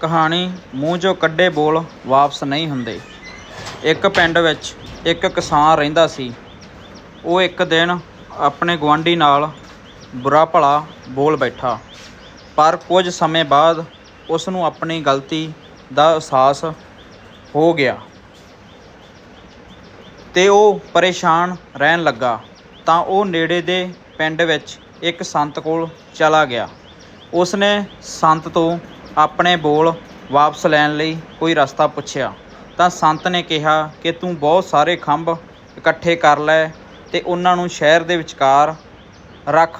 ਕਹਾਣੀ ਮੂੰਹ 'ਚੋਂ ਕੱਢੇ ਬੋਲ ਵਾਪਸ ਨਹੀਂ ਹੁੰਦੇ। ਇੱਕ ਪਿੰਡ ਵਿੱਚ ਇੱਕ ਕਿਸਾਨ ਰਹਿੰਦਾ ਸੀ। ਉਹ ਇੱਕ ਦਿਨ ਆਪਣੇ ਗੁਆਂਢੀ ਨਾਲ ਬੁਰਾ ਭਲਾ ਬੋਲ ਬੈਠਾ। ਪਰ ਕੁਝ ਸਮੇਂ ਬਾਅਦ ਉਸ ਨੂੰ ਆਪਣੀ ਗਲਤੀ ਦਾ ਅਹਿਸਾਸ ਹੋ ਗਿਆ ਤੇ ਉਹ ਪਰੇਸ਼ਾਨ ਰਹਿਣ ਲੱਗਾ। ਤਾਂ ਉਹ ਨੇੜੇ ਦੇ ਪਿੰਡ ਵਿੱਚ ਇੱਕ ਸੰਤ ਕੋਲ ਚਲਾ ਗਿਆ। ਉਸਨੇ ਸੰਤ ਤੋਂ ਆਪਣੇ ਬੋਲ ਵਾਪਸ ਲੈਣ ਲਈ ਕੋਈ ਰਸਤਾ ਪੁੱਛਿਆ, ਤਾਂ ਸੰਤ ਨੇ ਕਿਹਾ ਕਿ ਤੂੰ ਬਹੁਤ ਸਾਰੇ ਖੰਭ ਇਕੱਠੇ ਕਰ ਲੈ ਤੇ ਉਹਨਾਂ ਨੂੰ ਸ਼ਹਿਰ ਦੇ ਵਿਚਕਾਰ ਰੱਖ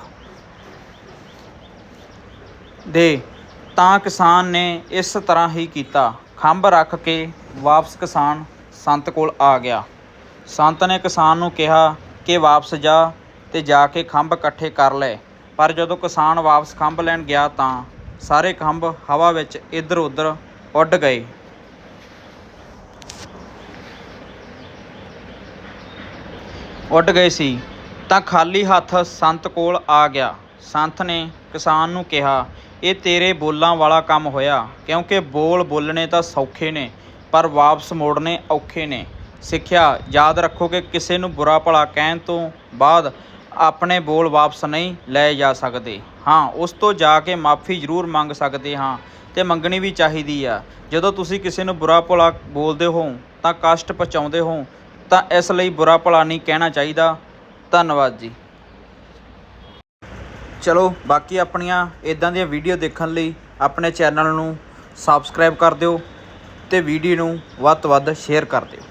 ਦੇ। ਤਾਂ ਕਿਸਾਨ ਨੇ ਇਸ ਤਰ੍ਹਾਂ ਹੀ ਕੀਤਾ। ਖੰਭ ਰੱਖ ਕੇ ਵਾਪਸ ਕਿਸਾਨ ਸੰਤ ਕੋਲ ਆ ਗਿਆ। ਸੰਤ ਨੇ ਕਿਸਾਨ ਨੂੰ ਕਿਹਾ ਕਿ ਵਾਪਸ ਜਾ ਤੇ ਜਾ ਕੇ ਖੰਭ ਇਕੱਠੇ ਕਰ ਲੈ। ਪਰ ਜਦੋਂ ਕਿਸਾਨ ਵਾਪਸ ਖੰਭ ਲੈਣ ਗਿਆ ਤਾਂ ਸਾਰੇ ਖੰਭ ਹਵਾ ਵਿੱਚ ਇੱਧਰ ਉੱਧਰ ਉੱਡ ਗਏ। ਉੱਡ ਗਏ ਸੀ। ਤਾਂ ਖਾਲੀ ਹੱਥ ਸੰਤ ਕੋਲ ਆ ਗਿਆ। ਸੰਤ ਨੇ ਕਿਸਾਨ ਨੂੰ ਕਿਹਾ, ਇਹ ਤੇਰੇ ਬੋਲਾਂ ਵਾਲਾ ਕੰਮ ਹੋਇਆ। ਕਿਉਂਕਿ ਬੋਲ ਬੋਲਣੇ ਤਾਂ ਸੌਖੇ ਨੇ, ਪਰ ਵਾਪਸ ਮੋੜਨੇ ਔਖੇ ਨੇ। ਸਿੱਖਿਆ, ਯਾਦ ਰੱਖੋ ਕਿ ਕਿਸੇ ਨੂੰ ਬੁਰਾ ਭਲਾ ਕਹਿਣ ਤੋਂ ਬਾਅਦ ਆਪਣੇ ਬੋਲ ਵਾਪਸ ਨਹੀਂ ਲਏ ਜਾ ਸਕਦੇ। ਹਾਂ, ਉਸ ਤੋਂ ਜਾ ਕੇ ਮਾਫੀ ਜ਼ਰੂਰ ਮੰਗ ਸਕਦੇ ਹਾਂ ਤੇ ਮੰਗਣੀ ਵੀ ਚਾਹੀਦੀ ਆ। ਜਦੋਂ ਤੁਸੀਂ ਕਿਸੇ ਨੂੰ ਬੁਰਾ ਭਲਾ ਬੋਲਦੇ ਹੋ, ਤਾਂ ਕਸ਼ਟ ਪਹੁੰਚਾਉਂਦੇ ਹੋ, ਤਾਂ ਇਸ ਲਈ ਬੁਰਾ ਭਲਾ ਨਹੀਂ ਕਹਿਣਾ ਚਾਹੀਦਾ। ਧੰਨਵਾਦ ਜੀ। ਚਲੋ, ਬਾਕੀ ਆਪਣੀਆਂ ਇਦਾਂ ਦੀਆਂ ਵੀਡੀਓ ਦੇਖਣ ਲਈ ਆਪਣੇ ਚੈਨਲ ਨੂੰ ਸਬਸਕ੍ਰਾਈਬ ਕਰ ਦਿਓ ਤੇ ਵੀਡੀਓ ਨੂੰ ਵੱਧ ਤੋਂ ਵੱਧ ਸ਼ੇਅਰ ਕਰ ਦਿਓ।